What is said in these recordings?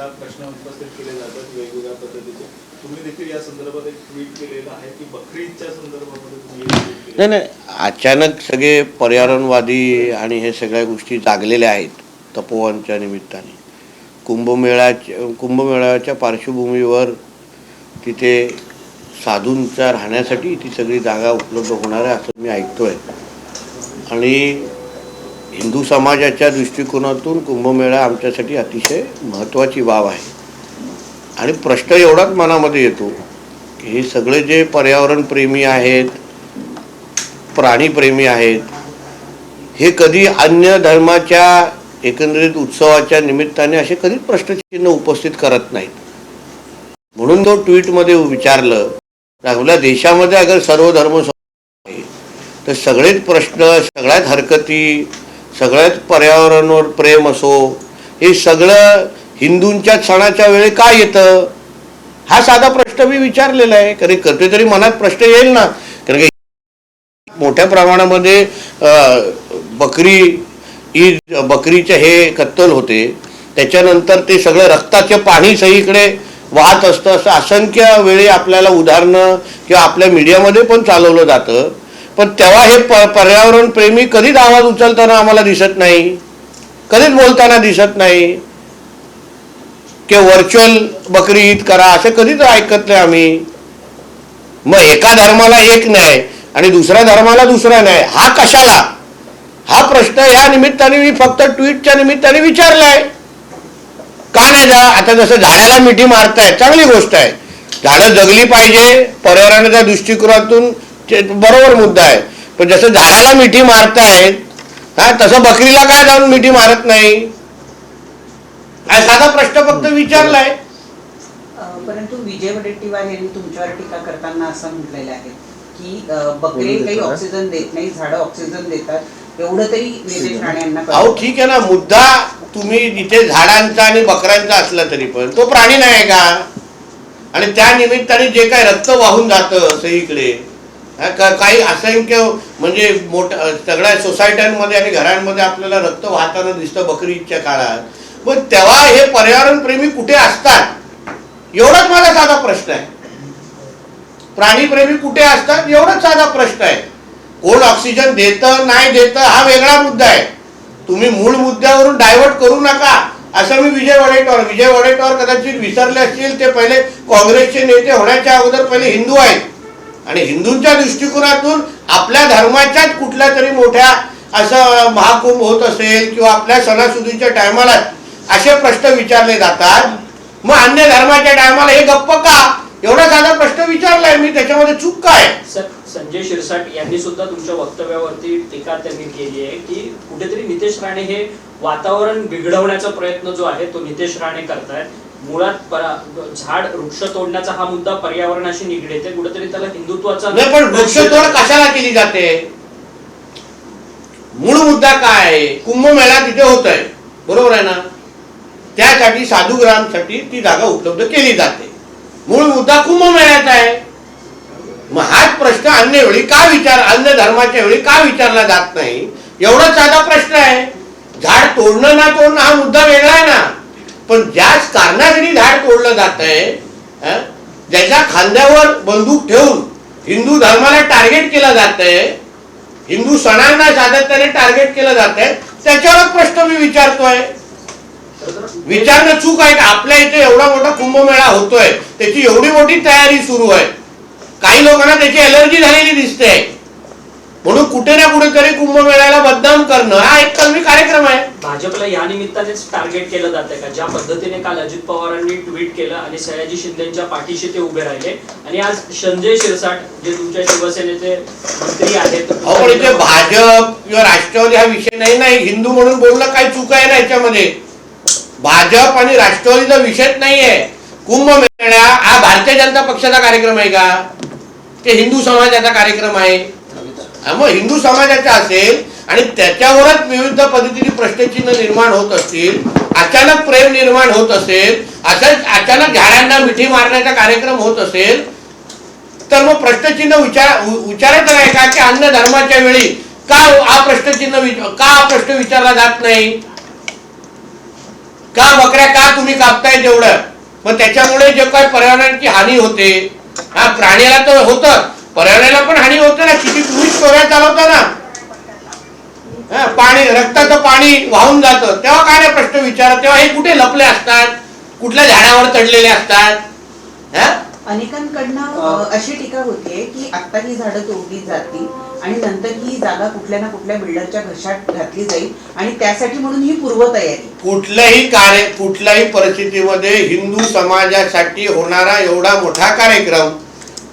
अनेकदा प्रश्न उपस्थित केले जातात वेगवेगळ्या पद्धतीचे. तुम्ही देखील या संदर्भात एक ट्विट केलेलं आहे की बकरीदच्या संदर्भामध्ये तुम्ही नाही नाही अचानक सगळे पर्यावरणवादी आणि हे सगळ्या गोष्टी जागलेल्या आहेत तपोवनच्या निमित्ताने. कुंभमेळ्याच्या कुंभमेळ्याच्या पार्श्वभूमीवर तिथे साधूंच्या राहण्यासाठी ती सगळी जागा उपलब्ध होणार आहे असं मी ऐकतोय. आणि हिंदू समाजाच्या दृष्टिकोनातून कुंभमेळा आमच्यासाठी अतिशय महत्त्वाची बाब आहे. आणि प्रश्न एवढाच मनामध्ये येतो की हे सगळे जे पर्यावरणप्रेमी आहेत प्राणीप्रेमी आहेत हे कधी अन्य धर्माच्या एकंदरीत उत्सवाच्या निमित्ताने असे कधीच प्रश्नचिन्ह उपस्थित करत नाहीत. म्हणून तो ट्विटमध्ये विचारलं आपल्या देशामध्ये अगर सर्व धर्म आहे तर सगळेच प्रश्न सगळ्यात हरकती सगळ्यात पर्यावरणावर प्रेम असो हे सगळं हिंदूंच्या सणाच्या वेळी का येतं? हा साधा प्रश्न मी विचारलेला आहे. कारण कधीतरी मनात प्रश्न येईल ना. कारण की मोठ्या प्रमाणामध्ये बकरी ईद बकरीचे हे कत्तल होते. त्याच्यानंतर ते सगळं रक्ताचे पाणी सगळीकडे वाहत असतं. असं असंख्य वेळी आपल्याला उदाहरणं किंवा आपल्या मीडियामध्ये पण चालवलं जातं. पण तेव्हा हे प पर्यावरण प्रेमी कधीच आवाज उचलताना आम्हाला दिसत नाही. कधीच बोलताना दिसत नाही. की व्हर्च्युअल बकरी ईद करा असं कधीच ऐकत नाही आम्ही. मग एका धर्माला एक नाही आणि दुसऱ्या धर्माला दुसरा नाही हा कशाला? हा प्रश्न या निमित्ताने मी फक्त ट्विटच्या निमित्ताने विचारलाय. का नाही जा? आता जसं झाडाला मिठी मारताय चांगली गोष्ट आहे. झाडं जगली पाहिजे पर्यावरणाच्या दृष्टिकोनातून ते बरोबर मुद्दा आहे. पण जसं झाडाला मिठी मारतायत हा तसं बकरीला काय जाऊन मिठी मारत नाही? साधा प्रश्न फक्त विचारलाय? परंतु विजय वडेट्टीवार यांनी तुमच्यावर टीका करताना असं म्हटलेलं आहे की बकरे काही ऑक्सिजन देत नाही झाडं ऑक्सिजन देतात. एवढं तरी राणे यांना अहो. ठीक आहे ना मुद्दा तुम्ही जिथे झाडांचा आणि बकऱ्यांचा असला तरी पण तो प्राणी नाही आहे का? आणि त्या निमित्ताने जे काय रक्त वाहून जातं सगळीकडे हा, काही असंख्य म्हणजे मोठ सगळ्या सोसायट्यांमध्ये आणि घरांमध्ये आपल्याला रक्त वाहताना दिसतं बकरीच्या काळात. मग तेव्हा हे पर्यावरणप्रेमी कुठे असतात? एवढाच माझा साधा प्रश्न आहे. प्राणीप्रेमी कुठे असतात? एवढाच साधा प्रश्न आहे. कोण ऑक्सिजन देतं नाही देतं हा वेगळा मुद्दा आहे. तुम्ही मूळ मुद्द्यावरून डायव्हर्ट करू नका. असं मी विजय वडेट्टीवार विजय वडेट्टीवार कदाचित विसरले असतील ते पहिले काँग्रेसचे नेते होण्याच्या अगोदर पहिले हिंदू आहेत. आणि हिंदूंच्या दृष्टिकोनातून आपल्या धर्माच्याच कुठल्या तरी मोठ्या असं महाकुंभ होत असेल किंवा आपल्या सणासुदीच्या टायमाला असे प्रश्न विचारले जातात. मग अन्य धर्माच्या टायमाला हे गप्प का? एवढा साधा प्रश्न विचारलाय मी त्याच्यामध्ये चूक काय? संजय शिरसाट यांनी सुद्धा तुमच्या वक्तव्यावरती टीका त्यांनी केली आहे की कुठेतरी नितेश राणे हे वातावरण बिघडवण्याचा प्रयत्न जो आहे तो नितेश राणे करतायत. मुळात परा- झाड वृक्ष तोडण्याचा हा मुद्दा पर्यावरणाशी निगडीत आहे. कुठेतरी त्याला हिंदुत्वाचा नाही पण वृक्षतोड कशाला केली जाते? मूळ मुद्दा काय? आहे कुंभमेळा तिथे होत आहे बरोबर आहे ना? त्यासाठी साधुग्रामसाठी ती जागा उपलब्ध केली जाते. मूळ मुद्दा कुंभमेळ्याचा आहे. मग हाच प्रश्न अन्य वेळी का विचार अन्य धर्माच्या वेळी का विचारला जात नाही? एवढा साधा प्रश्न आहे. झाड तोडणं ना तोडणं हा मुद्दा वेगळा आहे ना? पण ज्याच कारणासाठी झाड तोडलं जात आहे ज्याच्या खांद्यावर बंदूक ठेवून हिंदू धर्माला टार्गेट केलं जात आहे हिंदू सणांना सातत्याने टार्गेट केलं जात आहे त्याच्यावर प्रश्न मी विचारतोय. विचारणं चूक आहे का? आपल्या इथे एवढा मोठा कुंभमेळा होतोय त्याची एवढी मोठी तयारी सुरू आहे. काही लोकांना त्याची एलर्जी झालेली दिसते. म्हणून कुठे ना कुठेतरी कुंभमेळ्याला बदनाम करणं हा एक कलमी कार्यक्रम आहे. भाजपला या निमित्तानेच टार्गेट केलं जातंय का? ज्या पद्धतीने काल अजित पवारांनी ट्विट केलं आणि सयाजी शिंदेच्या पाठीशी ते उभे राहिले. आणि आज संजय शिरसाट जे तुमच्या शिवसेनेचे मंत्री आहेत अहो पण इथे भाजप किंवा राष्ट्रवादी हा विषय नाही नाही. हिंदू म्हणून बोलणं काही चूक आहे ना याच्यामध्ये? भाजप आणि राष्ट्रवादीचा विषयच नाहीये. कुंभमेळा हा भारतीय जनता पक्षाचा कार्यक्रम आहे का? ते हिंदू समाजाचा कार्यक्रम आहे. मग हिंदू समाजाचा असेल आणि त्याच्यावरच विविध पद्धतीने प्रश्नचिन्ह निर्माण होत असतील अचानक प्रेम निर्माण होत असेल असंच अचानक झाडांना मिठी मारण्याचा कार्यक्रम होत असेल तर मग प्रश्नचिन्ह विचार वि- विचारायचं नाही का की अन्य धर्माच्या वेळी का हा प्रश्नचिन्ह का हा प्रश्न विचारला जात नाही? का बकऱ्या का तुम्ही कापताय जेवढं मग त्याच्यामुळे जे काय पर्यावरणाची हानी होते. हा प्राण्याला तर होतं पर्यावरणाला पण हानी होते ना. किती तुम्ही स्टोऱ्या चालवता ना. हा, पाणी रक्ताचं पाणी वाहून जातं. तेव्हा काय नाही प्रश्न विचारत. तेव्हा हे कुठे लपले असतात? कुठल्या झाडावर चढलेले असतात? हा? अनेकांकडनं अशी टीका होतीये की आता ही झाडं तोडली जातील आणि नंतर ही जागा कुठल्या ना कुठल्या बिल्डरच्या घशात घातली जाईल आणि त्यासाठी म्हणून ही पूर्वतयारी. कुठल्याही कार्य कुठल्याही परिस्थितीमध्ये हिंदू समाजासाठी होणारा एवढा मोठा कार्यक्रम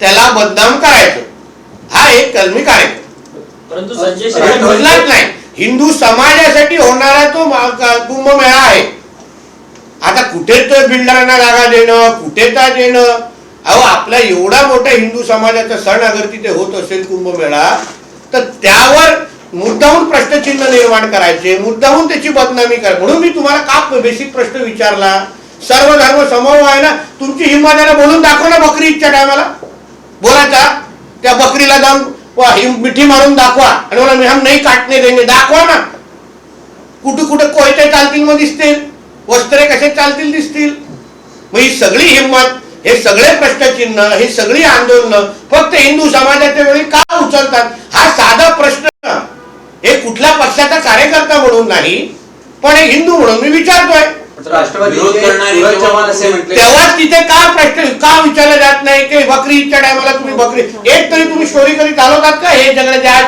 त्याला बदनाम करायचं. हा एक कलमी कार्यक्रम. परंतु संजय नाही. हिंदू समाजासाठी होणारा तो कुंभमेळा आहे. आता कुठे तो बिल्डरांना जागा देणं कुठे का देणं? अहो आपला एवढा मोठा हिंदू समाजाचा सण अगर तिथे होत असेल कुंभमेळा तर त्यावर मुद्दाहून प्रश्नचिन्ह निर्माण करायचे मुद्दाहून त्याची बदनामी कर म्हणून मी तुम्हाला का बेसिक प्रश्न विचारला? सर्व धर्म समूह आहे ना? तुमची हिंमत बोलून दाखव ना बकरी ईदच्या बोलायचा त्या बकरीला जाऊन वा- मिठी मारून दाखवा. आणि मला मी हम नाही काटणे देणे. दाखवा ना. कुठं कुठं कोयते चालतील मग दिसतील. वस्त्रे कसे चालतील दिसतील. मग ही सगळी हिंमत हे सगळे प्रश्नचिन्ह हे सगळी आंदोलन फक्त हिंदू समाजाच्या वेळी का उचलतात? हा साधा प्रश्न. हे कुठल्या पक्षाचा कार्यकर्ता म्हणून नाही पण हे हिंदू म्हणून मी विचारतोय. तेव्हा तिथे का प्रश्न का विचारलं जात नाही की बकरी ईदच्या टायमाला तुम्ही बकरी? एक तरी तुम्ही स्टोरी चालवतात का? हे आज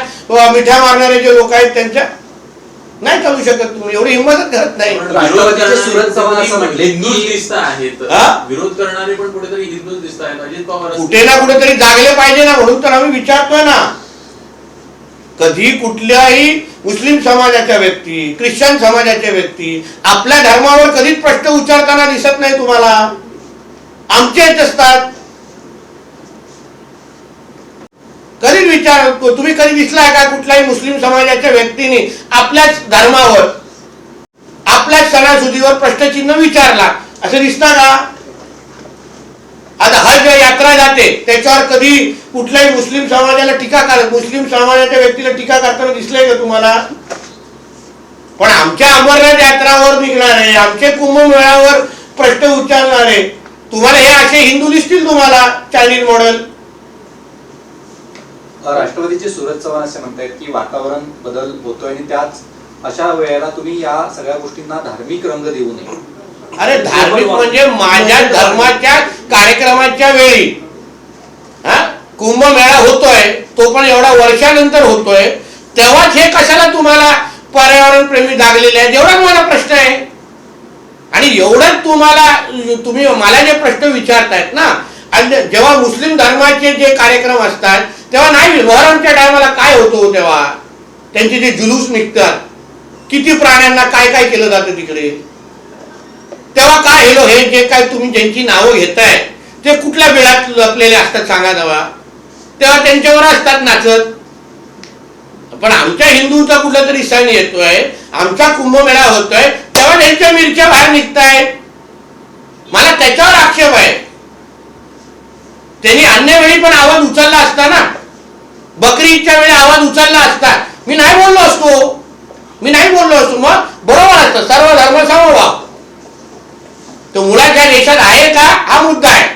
मिठ्या मारणारे जे लोक आहेत त्यांच्या? नाही चालू शकत तुम्ही एवढी हिंमतच करत नाही. विरोध करणारे सूरज चव्हाण असं कुठेतरी म्हटले हिंदूच की- दिसत आहेत? विरोध करणारे पण कुठेतरी हिंदूच दिसत आहेत अजित पवार. कुठे ना कुठेतरी जागले पाहिजे ना म्हणून तर आम्ही विचारतोय ना. कधी कुठल्याही मुस्लिम समाजाच्या व्यक्ती ख्रिश्चन समाजाच्या व्यक्ती आपल्या धर्मावर कधीच प्रश्न उच्चारताना दिसत नाही तुम्हाला. आमचे असतात. कधी विचार तुम्ही कधी दिसलाय का कुठल्याही मुस्लिम समाजाच्या व्यक्तीने आपल्याच धर्मावर आपल्याच सणासुदीवर प्रश्नचिन्ह विचारला? असं दिसता का? आता हज यात्रा जाते त्याच्यावर कधी कुठल्याही मुस्लिम समाजाला टीका करत मुस्लिम समाजाच्या व्यक्तीला टीका करताना दिसलंय का तुम्हाला? पण आमच्या अमरनाथ यात्रावर निघणारे आमचे कुंभमेळ्यावर प्रश्न उच्चारणारे तुम्हाला हे असे हिंदू दिसतील तुम्हाला चायनीज मॉडेल? राष्ट्रवादीचे सूरज चव्हाण असे म्हणतायत की वातावरण बदल होतोय आणि त्याच अशा वेळेला तुम्ही या सगळ्या गोष्टींना धार्मिक रंग देऊ नये. अरे धार्मिक म्हणजे माझ्या धर्माच्या कार्यक्रमाच्या वेळी. हा? कुंभमेळा होतोय तो पण एवढा वर्षानंतर होतोय. तेव्हाच हे कशाला तुम्हाला पर्यावरण प्रेमी जागलेले आहेत? एवढाच माझा प्रश्न आहे. आणि एवढंच तुम्हाला तुम्ही मला जे प्रश्न विचारतायत ना आणि जेव्हा मुस्लिम धर्माचे जे कार्यक्रम असतात तेव्हा नाही मोहरमच्या टायमाला काय होतो तेव्हा? त्यांचे जे जुलूस निघतात किती प्राण्यांना काय काय केलं जातं तिकडे? तेव्हा काय हेलो हे जे काय तुम्ही ज्यांची नावं घेताय ते कुठल्या वेळात लपलेले असतात सांगा नवा तेव्हा त्यांच्यावर असतात नाचत. पण आमच्या हिंदूचा कुठला तरी सण येतोय आमचा कुंभमेळा होतोय तेव्हा त्यांच्या मिरच्या बाहेर निघतायत मला त्याच्यावर आक्षेप आहे. त्यांनी अन्य वेळी पण आवाज उचलला असता ना. बकरीच्या वेळी आवाज उचलला असता. मी नाही बोललो असतो. मी नाही बोललो असतो. मग बरोबर असतं. सर्व धर्म समभाव. तो मुळाच्या देशात आहे का? हा मुद्दा आहे.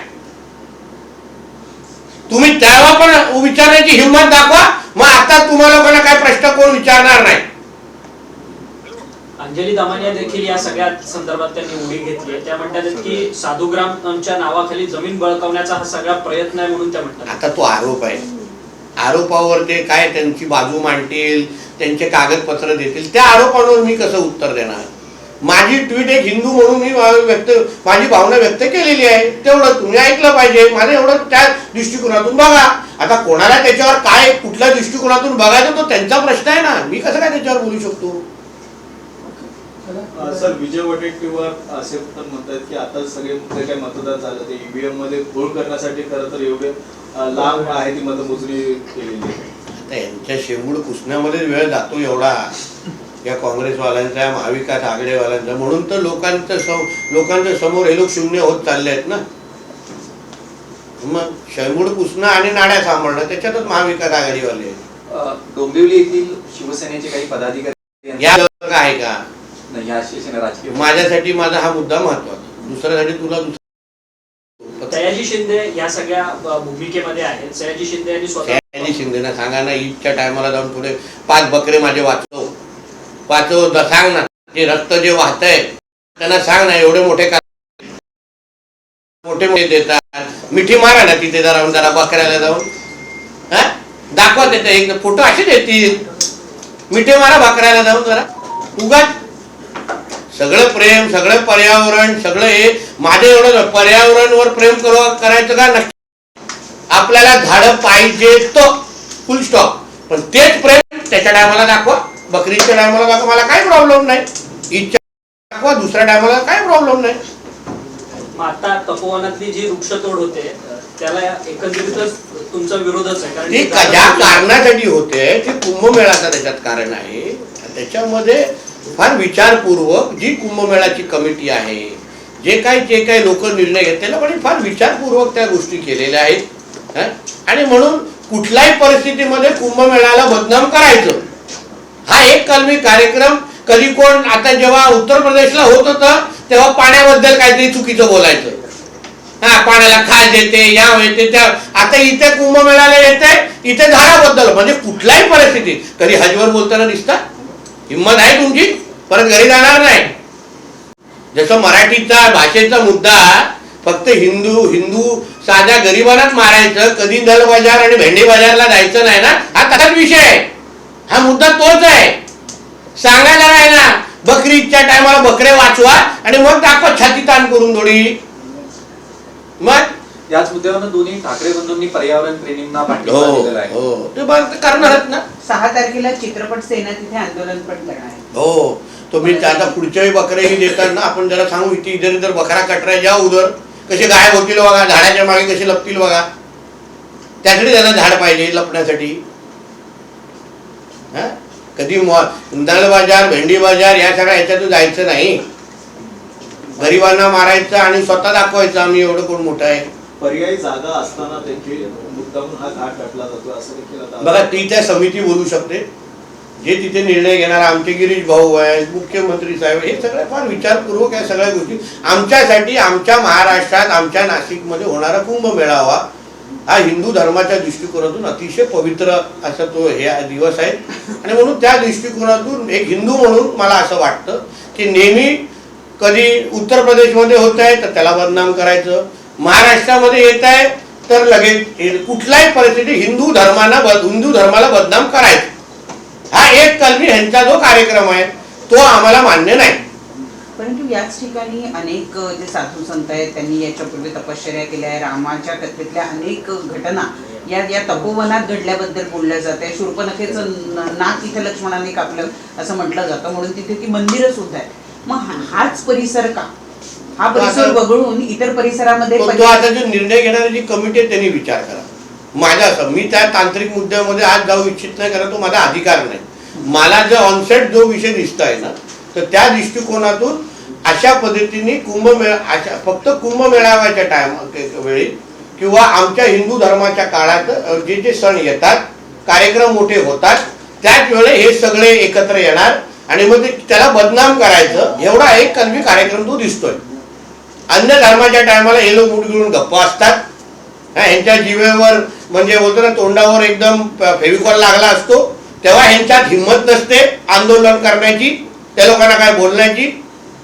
तुम्ही तेव्हा पण विचारण्याची हिंमत दाखवा. मग आता तुम्हाला लोकांना काय प्रश्न कोण विचारणार नाही. अंजली दमानिया देखील या सगळ्या संदर्भात त्यांनी उडी घेतली आहे. त्या म्हणतात की साधुग्रामच्या नावाखाली जमीन बळकावण्याचा हा सगळा प्रयत्न आहे म्हणून त्या म्हणतात. आता तो आरोप आहे. आरोपावर ते काय त्यांची बाजू मांडतील त्यांचे कागदपत्र देतील त्या आरोपांवर मी कसं उत्तर देणार? माझी ट्विट एक हिंदू म्हणून मी व्यक्त माझी भावना व्यक्त केलेली आहे. तेवढं तुम्ही ऐकलं पाहिजे. माझं एवढं त्या दृष्टिकोनातून बघा. आता कोणाला त्याच्यावर काय कुठल्या दृष्टिकोनातून बघायचं तो त्यांचा प्रश्न आहे ना. मी कसं काय त्याच्यावर बोलू शकतो? सर विजय वडेट्टीवार असे पण म्हणतात की आता सगळे जे काही मतदान झालं ते ईव्हीएममध्ये घोळ करण्यासाठी खरं तर एवढे लांब आहे ती मतमोजणी केलेली आहे. आता यांच्या शेंबूड पुसण्यामध्ये वेळ जातो एवढा. या काँग्रेसवाल्यांचा महाविकास आघाडीवाल्यांचा म्हणून तर लोकांचं सम लोकांच्या समोर हे लोक शून्य होत चालले आहेत ना. मग शेंबूड पुसणं आणि नाड्या सांभाळणं त्याच्यातच महाविकास आघाडीवाले डोंबिवली येथील शिवसेनेचे काही पदाधिकारी या आहे का? नाही माझ्यासाठी माझा हा मुद्दा महत्त्वाचा. दुसऱ्यासाठी तुला दुसरा सयाजी शिंदे या सगळ्या भूमिकेमध्ये आहेत. सयाजी शिंदे यांनी स्वतः सयाजी शिंदेना सांगा ना ईदच्या टायमाला जाऊन पुढे पाच बकरे माझे वाचव. वाचव सांग ना. जे रक्त जे वाहतंय त्यांना सांग ना एवढे मोठे का मोठे मोठे देतात. मिठी मारा ना तिथे जरा जरा बकऱ्याला जाऊन. हा? दाखवा देतं एक फोटो असे देतील. मिठी मारा बकऱ्याला जाऊन जरा. उगाच. सगळं प्रेम सगळं पर्यावरण सगळं हे. माझं एवढं पर्यावरणवर प्रेम करू करायचं का नक्की? आपल्याला झाडं पाहिजे तो. फुल स्टॉप पण तेच प्रेम त्याच्या टायमाला दाखवा. बकरीच्या टायमाला दाखवा मला काही प्रॉब्लेम नाही? ईदच्या दाखवा दुसऱ्या टायमाला काही प्रॉब्लेम नाही? आता तपोवनातली जी वृक्षतोड होते त्याला एकंदरीतच तुमचा विरोधच आहे ती की का- ज्या कारणासाठी होते ते कुंभमेळाचं त्याच्यात कारण आहे. त्याच्यामध्ये फार विचारपूर्वक जी कुंभमेळाची कमिटी आहे जे काही जे काही लोक निर्णय घेत त्याला पण फार विचारपूर्वक त्या गोष्टी केलेल्या आहेत. हं? आणि म्हणून कुठल्याही परिस्थितीमध्ये कुंभमेळ्याला बदनाम करायचं. कलमी कार्यक्रम. कधी कोण आता जेव्हा उत्तर प्रदेशला होत होतं तेव्हा पाण्याबद्दल काहीतरी चुकीचं बोलायचं. हा पाण्याला खास येते या येते त्या आता इथे कुंभमेळ्याला येते इथे झाडाबद्दल म्हणजे कुठल्याही परिस्थितीत. कधी हजवर बोलताना दिसता हिंमत आहे तुमची परत घरी जाणार नाही. जसं मराठीचा भाषेचा मुद्दा फक्त हिंदू हिंदू साध्या गरिबांनाच मारायचं कधी दल बाजार आणि भेंडी बाजारला जायचं नाही ना हा तसाच विषय आहे. हा मुद्दा तोच आहे. सांगायला नाही ना. बकरीच्या टायमाला बकरे वाचवा आणि मग दाखवा छाती ताण करून थोडी. मग? याच मुद्द्यावरून दोन्ही ठाकरे बंधूंनी पर्यावरण प्रेमींना हो पाठिंबा दिलेला आहे. हो. ते करणारच ना? सहा तारखेला चित्रपट सेना तिथे आंदोलन पण करणार आहे. हो. तुम्ही ते आता पुढच्याही बकरेही देतात ना आपण जरा सांगू इथे इधर इधर बकरा कटराय जा उधर. कसे गायब होतील बघा झाडाच्या मागे कसे लपतील बघा. त्यासाठी त्याला झाड पाहिजे लपण्यासाठी. हा? कधी दळ बाजार भेंडी बाजार या सगळ्या ह्याच्यातून जायचं नाही. गरिबांना मारायचं आणि स्वतः दाखवायचं आम्ही एवढं कोण मोठं आहे? पर्यायी जागा असताना त्यांची मुद्दामून हा घाट घातला जातो असं देखील आता बघा ती त्या समिती बोलू शकते. जे तिथे निर्णय घेणार आमचे गिरीश भाऊ आहेत मुख्यमंत्री साहेब हे सगळे फार विचारपूर्वक या सगळ्या गोष्टी. आमच्यासाठी आमच्या महाराष्ट्रात आमच्या नाशिकमध्ये होणारा कुंभ मेळावा हा हिंदू धर्माच्या दृष्टिकोनातून अतिशय पवित्र असा तो हे दिवस आहे. आणि म्हणून त्या दृष्टिकोनातून एक हिंदू म्हणून मला असं वाटतं की नेहमी कधी उत्तर प्रदेशमध्ये होत आहे तर त्याला बदनाम करायचं. महाराष्ट्रामध्ये येत आहे तर लगेच कुठल्याही परिस्थिती हिंदू धर्माला बद- हिंदू धर्माला बदनाम करायचं. हा एक कलमी ह्यांचा जो कार्यक्रम आहे तो आम्हाला मान्य नाही. परंतु याच ठिकाणी अनेक जे साधू संत आहेत त्यांनी याच्यापूर्वी तपश्चर्या केल्या आहे. रामाच्या कथेतल्या अनेक घटना या या तपोवनात घडल्याबद्दल बोलल्या जाते शूर्पणखेचं न- नाक तिथे लक्ष्मणाने कापलं असं म्हटलं जातं. म्हणून तिथे ती मंदिरं सुद्धा आहे मग हाच परिसर का? हा परिसर वगळून इतर परिसरामध्ये आता जो निर्णय घेणारी जी कमिटी आहे त्यांनी विचार करा. माझा असं मी त्या तांत्रिक मुद्द्यामध्ये आज जाऊ इच्छित नाही कारण तो माझा अधिकार नाही. मला जो ऑनसेट जो विषय दिसत आहे ना तर त्या दृष्टिकोनातून अशा पद्धतीने कुंभमेळा अशा फक्त कुंभमेळाव्याच्या टायम वेळी किंवा आमच्या हिंदू धर्माच्या काळात जे जे सण येतात कार्यक्रम मोठे होतात त्याच वेळे हे सगळे एकत्र येणार आणि मग ते त्याला बदनाम करायचं एवढा एक कलमी कार्यक्रम तो दिसतोय. अन्य धर्माच्या टायमाला हे लोक मुठ गिळून गप्प असतात. यांच्या ह्यांच्या म्हणजे बोलतो ना तोंडावर एकदम फेविकॉल लागला असतो तेव्हा ह्यांच्यात हिंमत नसते आंदोलन करण्याची. त्या लोकांना काय बोलण्याची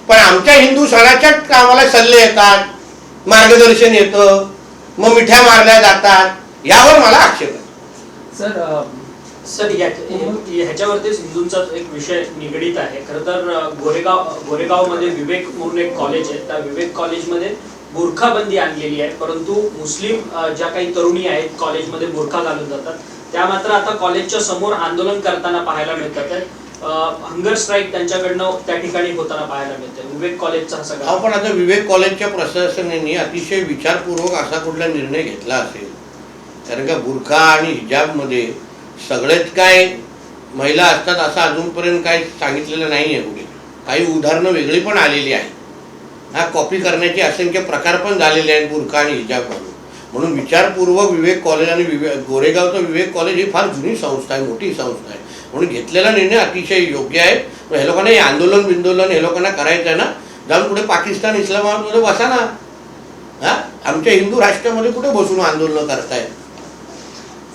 पण आमच्या हिंदू सणाच्या कामाला सल्ले येतात मार्गदर्शन येतं मग मिठ्या मारल्या जातात यावर मला आक्षेप आहे. सर सर ह्याच्यावरतीच हिंदूंचा एक विषय निगडीत आहे. खरं तर गोरेगाव गोरेगावमध्ये विवेक म्हणून एक कॉलेज आहे. त्या विवेक कॉलेजमध्ये बुरखाबंदी आणलेली आहे. परंतु मुस्लिम ज्या काही तरुणी आहेत कॉलेजमध्ये बुरखा घालून जातात. त्या मात्र आता कॉलेजच्या समोर आंदोलन करताना पाहायला मिळतात. हंगर स्ट्राईक त्यांच्याकडनं त्या ठिकाणी होताना पाहायला मिळते विवेक कॉलेजचा सगळा. आपण आता विवेक कॉलेजच्या प्रशासनाने अतिशय विचारपूर्वक असा कुठला निर्णय घेतला असेल? कारण का बुरखा आणि हिजाबमध्ये सगळेच काय महिला असतात असं अजूनपर्यंत काही सांगितलेलं नाही आहे कुठे. काही उदाहरणं वेगळी पण आलेली आहेत. हा कॉपी करण्याचे असंख्य प्रकार पण झालेले आहेत बुरखा आणि हिजाब म्हणून म्हणून विचारपूर्वक विवेक कॉलेज आणि विवेक गोरेगावचं विवेक कॉलेज ही फार जुनी संस्था आहे मोठी संस्था आहे. म्हणून घेतलेला निर्णय अतिशय योग्य आहे. पण हे लोकांना हे आंदोलन बिंदोलन हे लोकांना करायचं आहे ना जाऊन कुठे पाकिस्तान इस्लामाबादमध्ये बसा ना. हा? आमच्या हिंदू राष्ट्रामध्ये कुठे बसून आंदोलन करताय?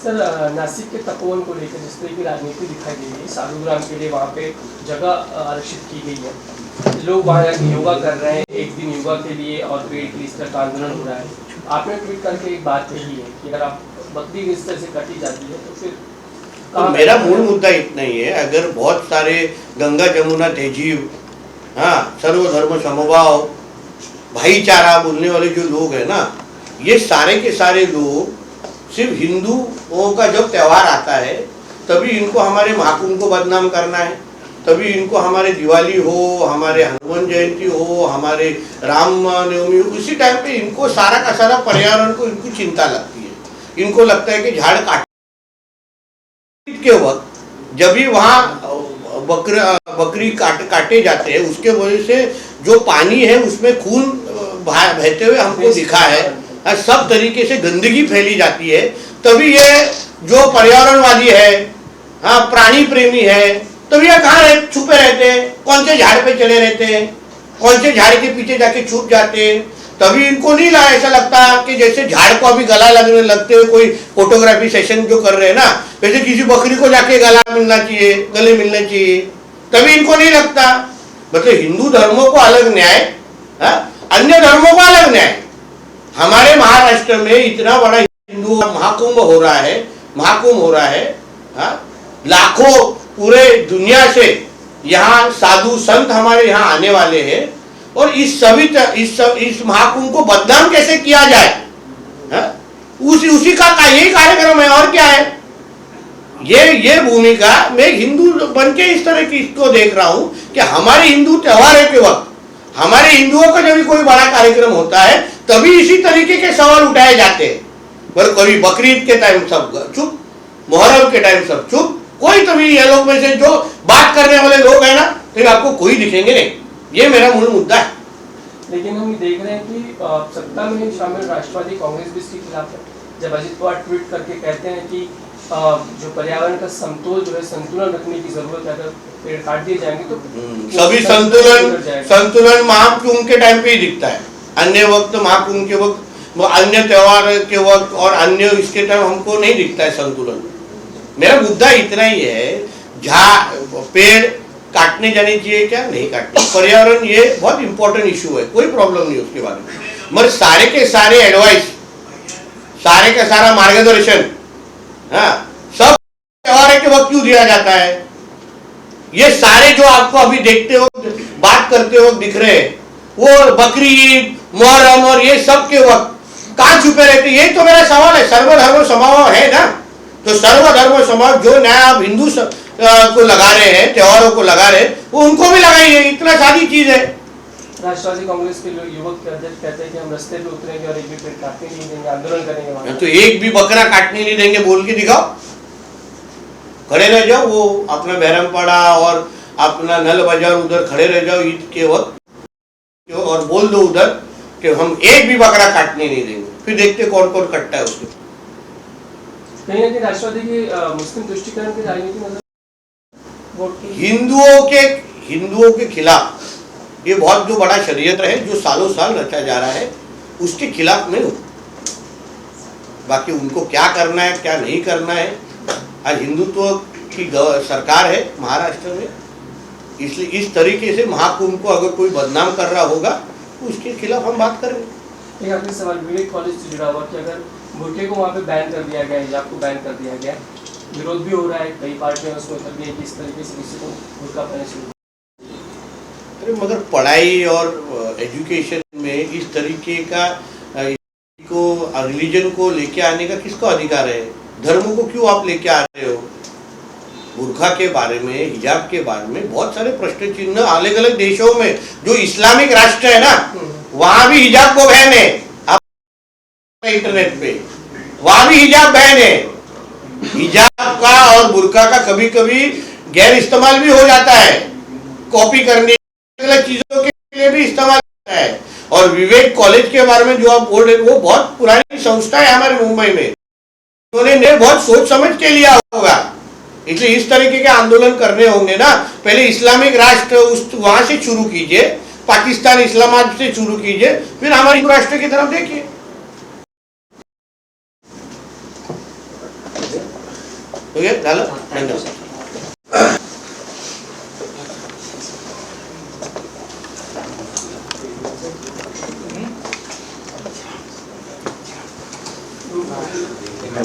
सर अ, नासिक के तपोवन को लेकर जिस तरह की राजनीति दिखाई दे रही है साधुग्राम के लिए वहाँ पे जगह आरक्षित की गई है. लोग वहाँ योगा कर रहे हैं. एक दिन योगा के लिए और पेड़ के लिए इस तरह का आंदोलन हो रहा है. आपने ट्वीट करके एक बात कही है कि अगर आप बकरी इस तरह से कटी जाती है तो फिर तो मेरा मूल मुद्दा इतना ही है, अगर बहुत सारे गंगा जमुना तहजीब हाँ सर्वधर्म, समभाव, भाईचारा बोलने वाले जो लोग हैं ना, ये सारे के सारे लोग सिर्फ़ हिंदुओं का जब त्यौहार आता है, तभी इनको हमारे महाकुंभ को बदनाम करना है। तभी इनको हमारे दिवाली हो, हमारे हनुमान जयंती हो, हमारे राम नवमी हो, उसी टाइम पे इनको सारा का सारा पर्यावरण को इनको चिंता लगती है। इनको लगता है कि झाड़ काट के वक्त जब भी वहाँ बकर बकरी काट काटे जाते हैं उसके वजह से जो पानी है उसमें खून बहते हुए हमको दिखा है सब तरीके से गंदगी फैली जाती है। तभी ये जो पर्यावरणवादी है हाँ प्राणी प्रेमी है तभी ये कहाँ रह, छुपे रहते हैं? कौन से झाड़ पे चले रहते हैं? कौन से झाड़ के पीछे जाके छुप जाते हैं? तभी इनको नहीं ला ऐसा लगता कि जैसे झाड़ को अभी गला लगने लगते हुए कोई फोटोग्राफी सेशन जो कर रहे हैं ना, वैसे किसी बकरी को जाके गला मिलना चाहिए, गले मिलना चाहिए। तभी इनको नहीं लगता। मतलब हिंदू धर्मों को अलग न्याय हाँ? अन्य धर्मों को अलग न्याय। हमारे महाराष्ट्र में इतना बड़ा हिंदू महाकुंभ हो रहा है, महाकुंभ हो रहा है हाँ? लाखों पूरे दुनिया से यहाँ साधु संत हमारे यहाँ आने वाले हैं। और इस सभी इस सब इस महाकुंभ को बदनाम कैसे किया जाए? हाँ? उसी उसी का, का यही कार्यक्रम है और क्या है? ये ये भूमिका मैं हिंदू बन के इस तरह की इसको देख रहा हूँ कि हमारे हिंदू त्योहारों के वक्त हमारे हिंदुओं का जब कोई बड़ा कार्यक्रम होता है तभी इसी तरीके के सवाल उठाए जाते हैं। पर कभी बकरीद के टाइम सब चुप मुहर्रम के टाइम सब चुप कोई तभी ये लोग में से जो बात करने वाले लोग हैं ना तो आपको कोई दिखेंगे नहीं। ये मेरा मूल मुद्दा है। लेकिन हम देख रहे हैं कि सत्ता में शामिल राष्ट्रवादी कांग्रेस भी इसके खिलाफ है। जब अजित पवार ट्वीट करके कहते हैं कि जो पर्यावरण का समतोल जो है संतुलन रखने की ज़रूरत है अगर पेड़ काट दिए जाएँगे तो सभी संतुलन संतुलन महाकुंभ के टाइम पे ही दिखता है। अन्य वक्त महाकुंभ के वक्त वो अन्य त्योहार के वक्त और अन्य इसके टाइम हमको नहीं दिखता है संतुलन। मेरा मुद्दा इतना ही है झा पेड़ काटने जाने चाहिए क्या? नहीं काटने। पर्यावरण ये बहुत इंपॉर्टेंट इशू है। कोई प्रॉब्लम नहीं उसके बारे में। मगर सारे के सारे एडवाइस सारे का सारा मार्गदर्शन हाँ सब त्योहार के वक्त क्यों दिया जाता है? ये सारे जो आपको अभी देखते हो, बात करते हो, दिख रहे वो बकरी ईद मुहर्रम और ये सब के वक्त कहा छुपे रहते यही तो मेरा सवाल है। सर्वधर्म समाव है ना? तो सर्वधर्म समाव जो नया आप हिंदू को लगा रहे हैं त्योहारों को लगा रहे हैं वो उनको भी लगाइए इतना सारी चीज़ है। राष्ट्रवादी कांग्रेस के लोग युवक के अध्यक्ष कहते हैं कि हम रास्ते पे उतरेंगे और एक भी पेड़ काटने नहीं देंगे आंदोलन करेंगे तो एक भी बकरा काटने नहीं देंगे बोल के दिखाओ। खड़े रह जाओ वो अपना बहरमपाड़ा और अपना नल बाज़ार उधर खड़े रह जाओ ईद के वक्त। और बोल दो उधर कि हम एक भी बकरा काटने नहीं देंगे। फिर देखते कौन कौन कटता है उसके कहीं ना कहीं राष्ट्रवादी की मुस्लिम तुष्टिकरण की राजनीति हिंदुओं के हिंदुओं के खिलाफ ये बहुत जो बड़ा षड्यंत्र है जो सालों साल रचा जा रहा है उसके खिलाफ नहीं हूँ बाकी उनको क्या करना है क्या नहीं करना है आज हिंदुत्व की सरकार है महाराष्ट्र में इसलिए इस तरीके से महाकुंभ को अगर कोई बदनाम कर रहा होगा तो उसके खिलाफ हम बात करेंगे। एक आखिरी सवाल विवेक कॉलेज से जुड़ा हुआ कि अगर बुरके को वहाँ पे बैन कर दिया गया हिजाब को बैन कर दिया गया विरोध भी हो रहा है, कई पार्टियाँ उसको उतर गई कि इस तरीके से किसी को बुरका पहने शुरू अरे, मगर पढ़ाई और एजुकेशन में इस तरीके का को रिलीजन को लेके आने का किसका अधिकार है? धर्म को क्यों आप लेके आ रहे हो? बुरखा के बारे में, हिजाब के बारे में बहुत सारे प्रश्न चिन्ह अलग अलग देशों में, जो इस्लामिक राष्ट्र है ना, वहाँ भी हिजाब को बहन है। आप इंटरनेट पे। वहाँ भी हिजाब बहन है। हिजाब का और बुरका का कभी कभी गैर इस्तेमाल भी हो जाता है। कॉपी करने चीज़ों के लिए भी इस्तेमाल होता है। और विवेक कॉलेज के बारे में जो आप बोल रहे वो बहुत पुरानी संस्था है हमारे मुंबई में। उन्होंने बहुत सोच समझ के लिया होगा। इसलिए इस तरीके के आंदोलन करने होंगे ना। पहले इस्लामिक राष्ट्र उस वहाँ से शुरू कीजिए, पाकिस्तान इस्लामाबाद से शुरू कीजिए, फिर हमारे राष्ट्र की तरफ़ देखिए। ओके झालं? हो, धन्यवाद.